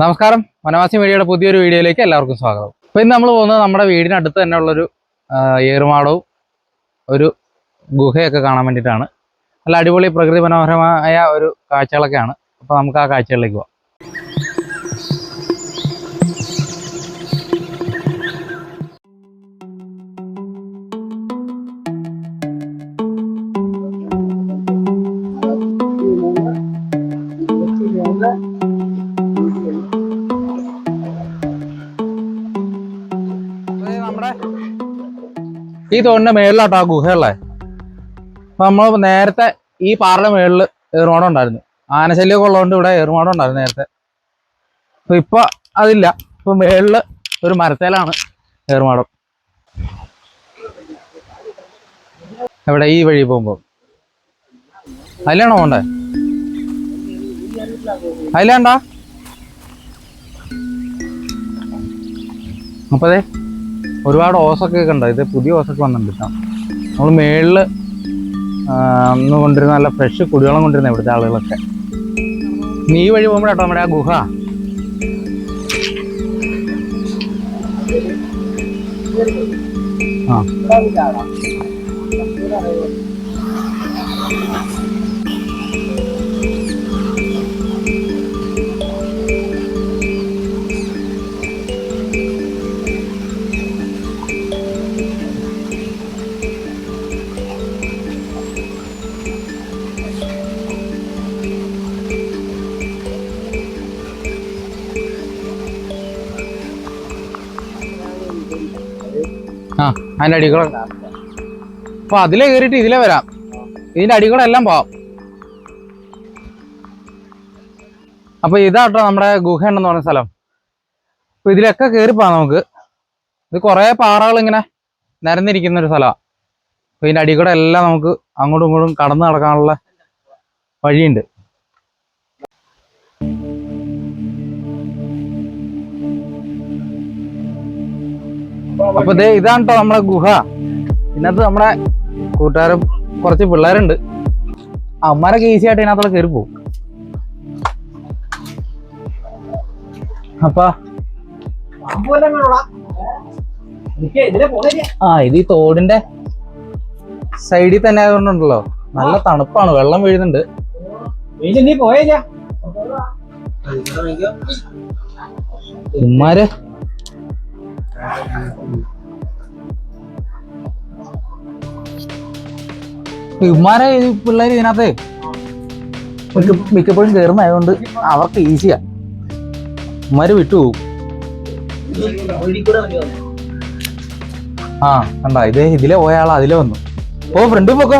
നമസ്കാരം. വനവാസി മീഡിയയുടെ പുതിയൊരു വീഡിയോയിലേക്ക് എല്ലാവർക്കും സ്വാഗതം. അപ്പോൾ ഇന്ന് നമ്മൾ പോകുന്നത് നമ്മുടെ വീടിനടുത്ത് തന്നെ ഉള്ളൊരു ഏറുമാടവും ഒരു ഗുഹയൊക്കെ കാണാൻ വേണ്ടിയിട്ടാണ്. നല്ല അടിപൊളി പ്രകൃതി മനോഹരമായ ഒരു കാഴ്ചകളൊക്കെയാണ്. അപ്പോൾ നമുക്ക് ആ കാഴ്ചകളിലേക്ക് പോകാം ഈ തോടിന്റെ മേളിലാട്ടോ ആ ഗുഹയുള്ളത് അപ്പൊ നമ്മൾ നേരത്തെ ഈ പാറയുടെ മേളിൽ ഏറുമാടം ഉണ്ടായിരുന്നു. ആനശല്യമൊക്കെ ഉള്ളതുകൊണ്ട് ഇവിടെ ഏറുമാടം ഉണ്ടായിരുന്നു നേരത്തെ. അപ്പൊ ഇപ്പൊ അതില്ല. ഇപ്പൊ മേളിൽ ഒരു മരത്തേലാണ് ഏറുമാടം എവിടെ? ഈ വഴി പോകുമ്പോ. അതിലാണോ പോണ്ടേ? അതിലാണ്ടാ? അപ്പൊ അതെ ഒരുപാട് ഓസൊക്കെ ഉണ്ട് ഇത് പുതിയ ഓസൊക്കെ വന്നിട്ടുണ്ട് കേട്ടോ. നമ്മൾ മേളിൽ അന്ന് കൊണ്ടിരുന്ന നല്ല ഫ്രഷ് കുടിവെള്ളം കൊണ്ടിരുന്ന ഇവിടുത്തെ ആളുകളൊക്കെ. നീ വഴി പോകുമ്പോഴാട്ടോ നമ്മുടെ ആ ഗുഹ. ആ. അതിന്റെ അടികളും. അപ്പൊ അതിലെ കയറിയിട്ട് ഇതിലെ വരാം. ഇതിന്റെ അടി കൂടെ എല്ലാം പോവാം. അപ്പൊ ഇതാട്ടോ നമ്മുടെ ഗുഹ ഉണ്ടെന്ന് പറഞ്ഞ സ്ഥലം. അപ്പൊ ഇതിലൊക്കെ കയറി നമുക്ക്. ഇത് കുറെ പാറകൾ ഇങ്ങനെ നിരന്നിരിക്കുന്ന ഒരു സ്ഥലമാണ് അപ്പൊ ഇതിന്റെ അടി കൂടെ എല്ലാം നമുക്ക് അങ്ങോട്ടും ഇങ്ങോട്ടും കടന്നു നടക്കാനുള്ള വഴിയുണ്ട്. അപ്പൊ ദേ ഇതാണ് കേട്ടോ നമ്മളെ ഗുഹ. ഇതിനകത്ത് നമ്മുടെ കൂട്ടുകാരും കുറച്ച് പിള്ളേരുണ്ട്. അമ്മമാരൊക്കെ ഈസി ആയിട്ട് ഇതിനകത്തുള്ള കയറി പോകും അപ്പൊ. ആ ഇത് ഈ തോടിന്റെ സൈഡിൽ തന്നെ ആയതുകൊണ്ടുണ്ടല്ലോ. നല്ല തണുപ്പാണ്. വെള്ളം വീഴുന്നുണ്ട്. ഉമ്മാര്. ഉമ്മാരെ ഈ പിള്ളേര് ഇതിനകത്ത് മിക്ക മിക്കപ്പോഴും കയറുന്നതായതുകൊണ്ട് അവർക്ക് ഈസിയാ. ഉമ്മാര് വിട്ടുപോകും ആ കണ്ട? ഇത് ഇതിലെ പോയ ആളാ അതിലെ വന്നു. ഓ ഫ്രണ്ട് പൊക്കോ.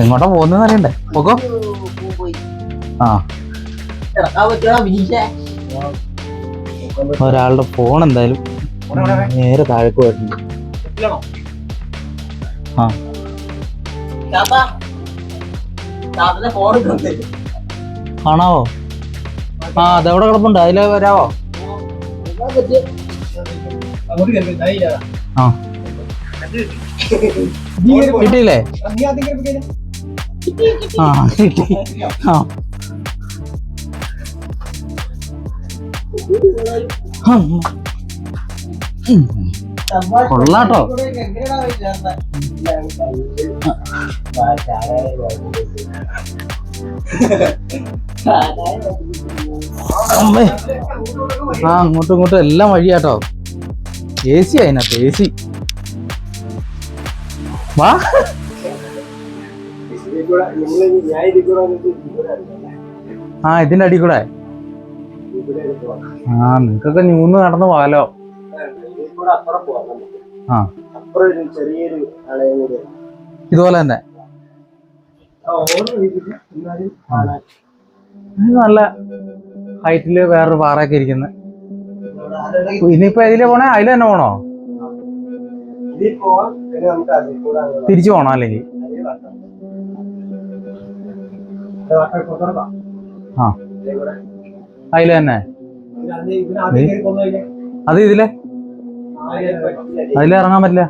എങ്ങോട്ടാ പോകുന്നതെന്ന് അറിയണ്ടേ? പൊക്കോ. ആ. ഒരാളുടെ ഫോൺ എന്തായാലും നേരെ താഴേക്ക് പോയിട്ടുണ്ട് ആ. കാണാവോ ആ അതെവിടെ കിടപ്പുണ്ട്? അതിലെ വരാവോ? ആ. കിട്ടിയില്ലേ? ആ കിട്ടി. ആ. കൊള്ളാട്ടോ. ആ അങ്ങോട്ടും ഇങ്ങോട്ടും എല്ലാം വഴിയാട്ടോ. എ സി അതിനകത്ത് എ സി വാ. ആ ഇതിന്റെ അടി കൂടെ. ആ നിങ്ങക്കൊക്കെ ന്യൂന്ന് നടന്നു പോകാലോ? ഇതുപോലെ തന്നെ. നല്ല ഹൈറ്റിൽ വേറൊരു പാറയൊക്കെ ആരുടെ ഇനിയിപ്പോ ഇതിലെ പോണേ? അതിൽ തന്നെ പോണോ? തിരിച്ചു പോണോ അല്ലെങ്കിൽ. ആ. അതിൽ തന്നെ? അതിൽ കയറി അത് ഇതിലെ. അതിൽ ഇറങ്ങാൻ പറ്റില്ല.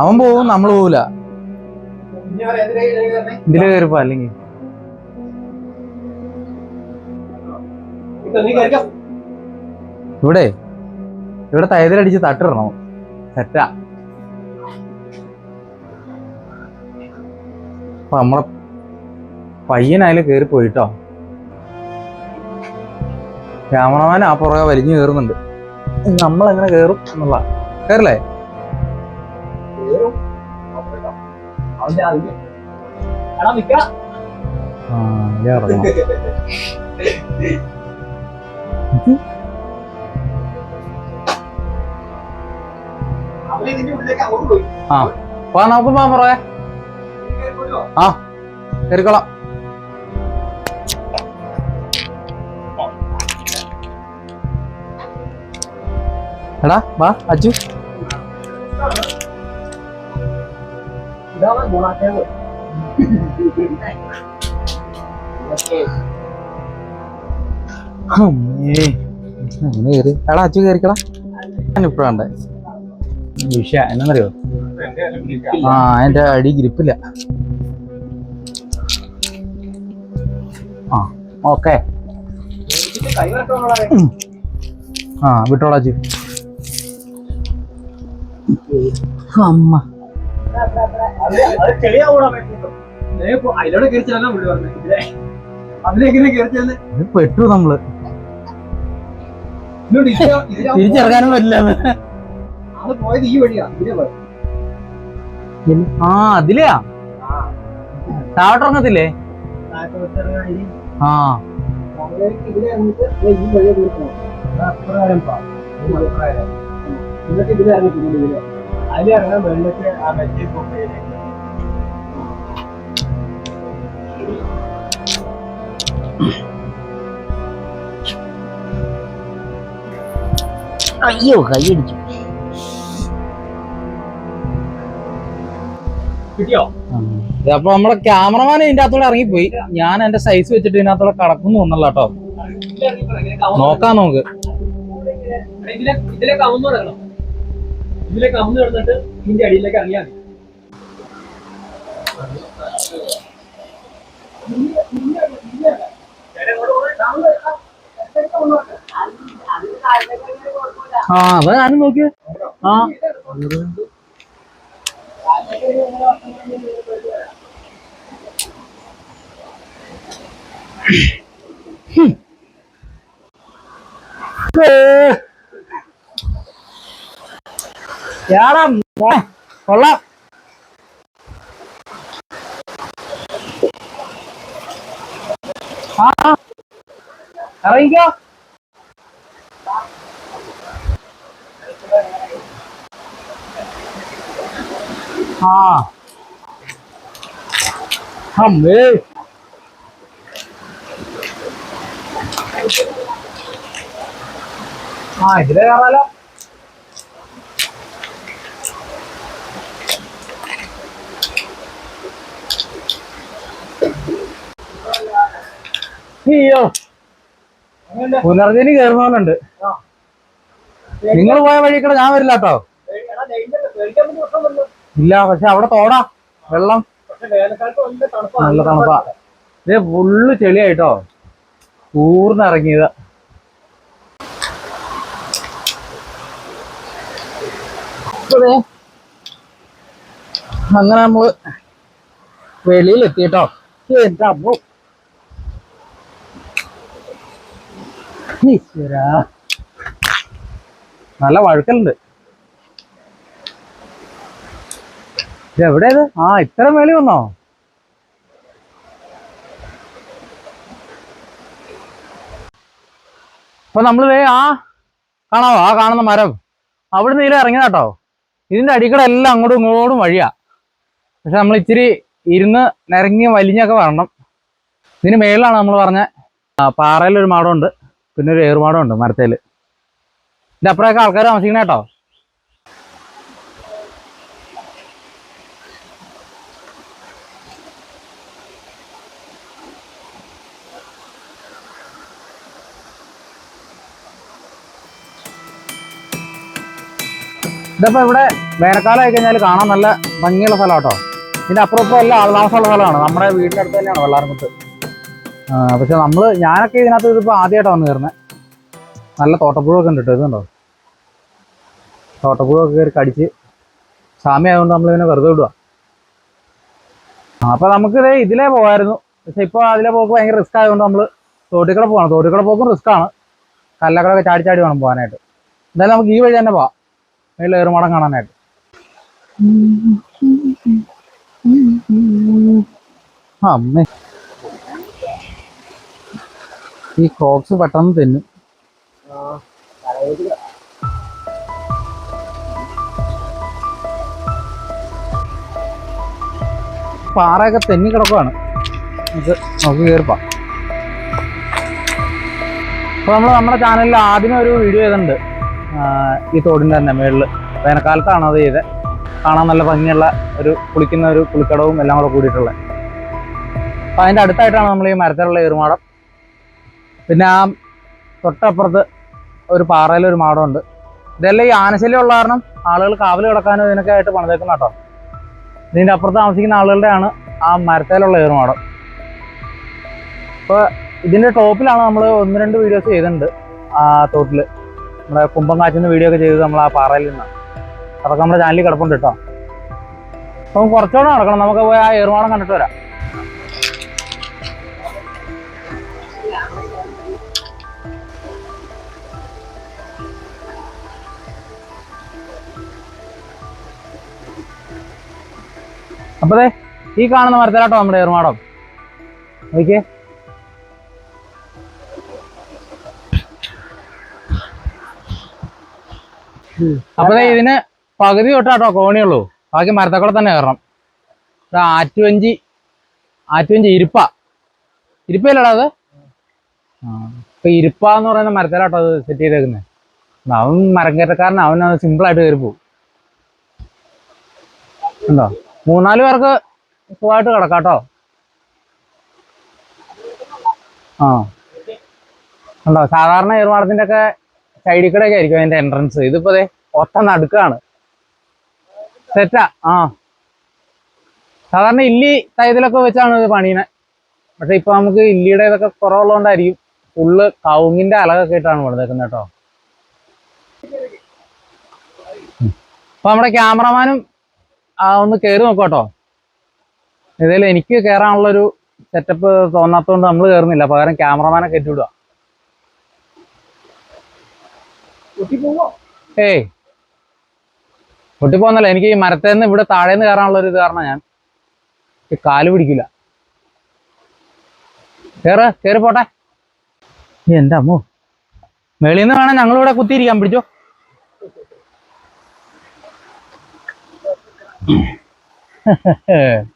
അവൻ പോവും നമ്മൾ പോവില്ല ഇതിൽ കയറിപ്പോ അല്ലെങ്കിൽ ഇവിടെ? ഇവിടെ തയ്യലടിച്ച് തട്ടിടണം സെറ്റാ അപ്പൊ നമ്മളെ പയ്യനായാലും കേറി പോയിട്ടോ? ക്യാമറമാൻ ആ പുറകെ വലിഞ്ഞു കയറുന്നുണ്ട്. നമ്മൾ എങ്ങനെ കയറും എന്നുള്ള കയറില്ലേ? ആ പോ നോക്കുമ്പോ പുറകെ. ആ കയറിക്കോളാം. എടാ വാ അജു. എടാ അജു കയറിക്കടാ. ഞാനിപ്പോഴാണ്ട് വിഷയ എന്നറിയോ ആ എന്റെ അടി ഗ്രിപ്പില്ല. ആ ഓക്കെ. ആ വിട്ടോളാ അച്ചു ഇത് പെട്ടു നമ്മൾ. തിരിച്ചിറങ്ങാനും പറ്റില്ല പോയത് ഈ വഴിയാ ആ അതിലെയാ? താഴോട്ട് ഇറങ്ങത്തില്ലേ താഴത്തെ വെച്ചിറങ്ങാൻ ഇനി ആ. മംഗളൂർക്ക് എന്നിട്ട് ഇതിലെ ഇറങ്ങിയിട്ടുണ്ട് ഇതിലെ. അതിലെ ഇറങ്ങാൻ വെള്ളത്തിൽ ആ മെറ്റീരിയൽ അയ്യോ കൈയടിച്ചു. അപ്പൊ നമ്മളെ ക്യാമറമാൻ ഇതിന്റെ അകത്തോടെ ഇറങ്ങിപ്പോയി. ഞാൻ എന്റെ സൈസ് വെച്ചിട്ട് ഇതിനകത്തോടെ കടക്കുന്നു തോന്നല്ല കേട്ടോ. നോക്കാം നമുക്ക്. ഇതിലെ അമ്മ നടന്നിട്ട് ഇതിന്റെ അടിയിലേക്ക് ഇറങ്ങിയാൽ മതി. ആ അവ ആരും നോക്കിയേ ആ. ഹും. ഏ. യാടാ കൊള്ളാം ആ. ഇറങ്ങിക്കോ ആ അമ്മേ ആ ഇതിലെ കയറാലോ അയ്യോ? പുനർജനി കയറുന്നവനുണ്ട്. നിങ്ങൾ പോയ വഴി കൂടെ ഞാൻ വരില്ല കേട്ടോ. ഇല്ല പക്ഷെ അവിടെ തോടാ വെള്ളം. നല്ല തണുപ്പാ. ഇതേ ഫുള്ള് ചെളിയായിട്ടോ. ഊർന്നിറങ്ങിയത്. ഇറങ്ങിയത് അങ്ങനെ നമ്മൾ വെളിയിൽ എത്തിട്ടോ എന്റെ അമ്മോ ഈശ്വരാ. നല്ല വഴുക്കലുണ്ട്. ഇതെവിടെയത്? ആ ഇത്ര മേളി വന്നോ? അപ്പൊ നമ്മൾ ദേ ആ കാണാവോ? ആ കാണുന്ന മരം. അവിടുന്ന് ഇതിൽ ഇറങ്ങിയതാട്ടോ. ഇതിന്റെ അടിക്കട എല്ലാം അങ്ങോട്ടും ഇങ്ങോട്ടും വഴിയാ. പക്ഷെ നമ്മൾ ഇച്ചിരി ഇരുന്ന് നിരങ്ങി വലിഞ്ഞൊക്കെ വരണം. ഇതിന് മേളിലാണ് നമ്മൾ പറഞ്ഞ പാറയിലൊരു മാടമുണ്ട്. പിന്നെ ഒരു ഏറുമാടമുണ്ട് മരത്തേൽ. ഇതിന്റെ അപ്പുറമൊക്കെ ആൾക്കാർ താമസിക്കണ കേട്ടോ? ഇതപ്പോ ഇവിടെ വേനൽക്കാലം ആയി കഴിഞ്ഞാൽ കാണാൻ നല്ല ഭംഗിയുള്ള സ്ഥലം കേട്ടോ. ഇതിന്റെ അപ്പുറം ഇപ്പുറം എല്ലാം ആൾതാമസമുള്ള സ്ഥലമാണ്. നമ്മുടെ വീടിന്റെ അടുത്ത് തന്നെയാണ് വെള്ളാർമുത്ത് പക്ഷെ നമ്മൾ ഞാനൊക്കെ ഇതിനകത്ത് ഇതിപ്പോ ആദ്യമായിട്ടാണ് വന്ന് കയറുന്നത് നല്ല തോട്ടപ്പുഴൊക്കെ ഉണ്ട് കേട്ടോ ഇതുണ്ടോ? തോട്ടപ്പുഴൊക്കെ കയറി കടിച്ച് സാമ്യം ആയതുകൊണ്ട് നമ്മളിങ്ങനെ വെറുതെ വിടുക അപ്പോൾ നമുക്കിത് ഇതിലേ പോകായിരുന്നു പക്ഷെ ഇപ്പോൾ അതിലെ പോക്ക് ഭയങ്കര റിസ്ക് ആയതുകൊണ്ട് നമ്മൾ തോട്ടിക്കട പോകണം തോട്ടിക്കട പോക്കും റിസ്ക് ആണ്. കല്ലക്കടൊക്കെ ചാടി ചാടി വേണം പോകാനായിട്ട് എന്തായാലും നമുക്ക് ഈ വഴി തന്നെ പോവാം. മേളിൽ ഏറുമാടം കാണാനായിട്ട്. അമ്മേ. ഈ ക്രോക്സ് പെട്ടെന്ന് തിന്നും. പാറയൊക്കെ തെന്നി കിടക്കുവാണ്. ഇത് നമുക്ക് കയറിപ്പാം അപ്പോൾ നമ്മൾ നമ്മുടെ ചാനലിൽ ആദ്യമേ ഒരു വീഡിയോ ചെയ്തിട്ടുണ്ട്. ഈ തോടിന്റെ തന്നെ മേളിൽ വേനൽക്കാലത്താണ് അത് ചെയ്തത് കാണാൻ നല്ല ഭംഗിയുള്ള ഒരു കുളിക്കുന്ന ഒരു കുളിക്കടവും എല്ലാം കൂടെ കൂടിയിട്ടുള്ളത്. അപ്പൊ അതിന്റെ അടുത്തായിട്ടാണ് നമ്മൾ ഈ മരത്തിലുള്ള ഏറുമാടം. പിന്നെ ആ തൊട്ടപ്പുറത്ത് ഒരു പാറയിലൊരു മാടമുണ്ട്. ഇതെല്ലാം ഈ ആനശല്യം ഉള്ള കാരണം ആളുകൾ കാവൽ കിടക്കാനും ഇതിനൊക്കെ ആയിട്ട് പണിതേക്കുന്ന കേട്ടോ. ഇതിന്റെ അപ്പുറത്ത് താമസിക്കുന്ന ആളുകളുടെയാണ് ആ മരത്തേലുള്ള ഏറുമാടം അപ്പോൾ ഇതിന്റെ ടോപ്പിലാണ് നമ്മൾ ഒന്ന് രണ്ട് വീഡിയോസ് ചെയ്തിട്ടുണ്ട് ആ തോട്ടിൽ നമ്മുടെ കുമ്പം കാച്ചുന്ന വീഡിയോ ഒക്കെ ചെയ്തത് നമ്മൾ ആ പാറയിൽ നിന്നാണ്. അതൊക്കെ നമ്മുടെ ചാനലിൽ കിടപ്പുണ്ട് കേട്ടോ. അപ്പം കുറച്ചുകൂടെ നടക്കണം. നമുക്ക് പോയി ആ ഏറുമാടം കണ്ടിട്ട് വരാം. അപ്പൊ ദേ ഈ കാണുന്ന മരത്തിലാട്ടോ നമ്മുടെ ഏറുമാടം നോക്കിയേ. അപ്പൊ ദേ ഇതിന് പകുതി തൊട്ടാട്ടോ കോണിയുള്ളൂ ബാക്കി മരത്തക്കൂടെ തന്നെ കയറണം. ആറ്റുവഞ്ചി ആറ്റുവഞ്ചി ഇരിപ്പ. ഇരിപ്പയില്ലടാ അത്? ഇപ്പൊ ഇരിപ്പ എന്ന് പറയുന്ന മരത്തിലാട്ടോ അത് സെറ്റ് ചെയ്തേക്കുന്നത് അവൻ മരം കയറ്റക്കാരൻ അവൻ അത് സിമ്പിൾ ആയിട്ട് കയറി പോകും ഉണ്ടോ മൂന്നാൽ പേർക്ക് സുഖമായിട്ട് കേട്ടോ ആ. ഉണ്ടോ സാധാരണ ഏർമാടത്തിന്റെ ഒക്കെ സൈഡിൽ കൂടെ ഒക്കെ ആയിരിക്കും അതിന്റെ എൻട്രൻസ് ഇതിപ്പോ ദേ ഒത്ത നടുക്കാണ്. സെറ്റാ ആ. സാധാരണ ഇല്ലി തൈതിലൊക്കെ വെച്ചാണ് ഇത് പണീനെ പക്ഷെ ഇപ്പൊ നമുക്ക് ഇല്ലിയുടെ ഇതൊക്കെ കുറവുള്ളതുകൊണ്ടായിരിക്കും ഫുള്ള് കവുങ്ങിന്റെ അലകൊക്കെ ഇട്ടാണ് കൊടുത്തേക്കുന്നത് കേട്ടോ. അപ്പൊ നമ്മുടെ ക്യാമറമാനും ആ ഒന്ന് കയറി നോക്കാട്ടോ ഏതായാലും എനിക്ക് കയറാനുള്ളൊരു സെറ്റപ്പ് തോന്നാത്തതുകൊണ്ട് നമ്മൾ കയറുന്നില്ല പകരം ക്യാമറമാനെ കയറ്റിവിടുക ഏയ്. പൊട്ടിപ്പോന്നല്ല എനിക്ക് ഈ മരത്തിൽ നിന്ന് ഇവിടെ താഴേന്ന് കയറാനുള്ള ഒരു ഇത് കാരണം ഞാൻ. കാൽ പിടിക്കില്ല. കേറ് കേറി പോട്ടെ. എന്റെ അമ്മോ. മേളിൽ നിന്ന് വേണം ഞങ്ങളിവിടെ കുത്തിയിരിക്കാൻ പിടിച്ചോ.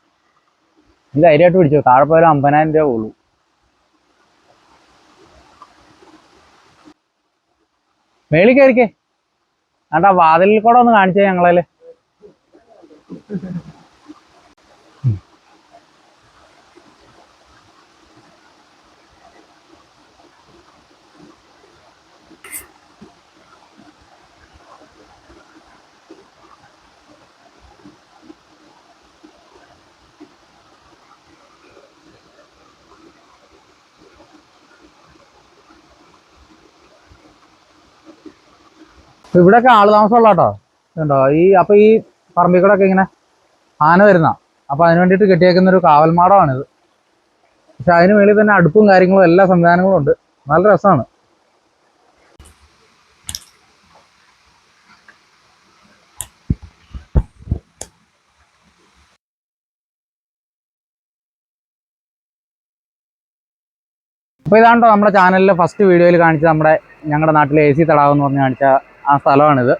ഇത് ധൈര്യമായിട്ട് പിടിച്ചോ. താഴെ പോയാലും അമ്പതിനായിരം രൂപ ഉള്ളൂ. മേളിൽ കയറിക്കേ. ആട്ടാ വാതിലിൽ കൂടെ ഒന്ന് കാണിച്ചേ ഞങ്ങളേൽ ഇവിടെയൊക്കെ ആൾ താമസമുള്ള കേട്ടോ ഉണ്ടോ ഈ അപ്പൊ ഈ പറമ്പിൽ കൂടെ ഒക്കെ ഇങ്ങനെ ആന വരുന്ന. അപ്പൊ അതിന് വേണ്ടിയിട്ട് കെട്ടിയേക്കുന്ന ഒരു കാവൽമാടമാണിത് പക്ഷെ അതിന് മേളിൽ തന്നെ അടുപ്പും കാര്യങ്ങളും എല്ലാ സംവിധാനങ്ങളും ഉണ്ട്. നല്ല രസമാണ്. അപ്പോൾ ഇതാണ്ടോ നമ്മുടെ ചാനലിലെ ഫസ്റ്റ് വീഡിയോയിൽ കാണിച്ച നമ്മുടെ ഞങ്ങളുടെ നാട്ടിലെ എ സി തടാകം എന്ന് പറഞ്ഞ് കാണിച്ച ആ സ്ഥലമാണിത്.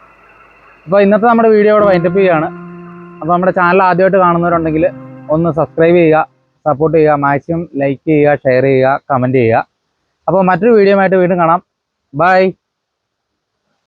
അപ്പോൾ ഇന്നത്തെ നമ്മുടെ വീഡിയോ ഇവിടെ വൈൻഡപ്പ് ചെയ്യുകയാണ്. അപ്പോൾ നമ്മുടെ ചാനൽ ആദ്യമായിട്ട് കാണുന്നവരുണ്ടെങ്കിൽ ഒന്ന് സബ്സ്ക്രൈബ് ചെയ്യുക സപ്പോർട്ട് ചെയ്യുക മാക്സിമം ലൈക്ക് ചെയ്യുക ഷെയർ ചെയ്യുക കമന്റ് ചെയ്യുക. അപ്പോൾ മറ്റൊരു വീഡിയോ ആയിട്ട് വീണ്ടും കാണാം. ബൈ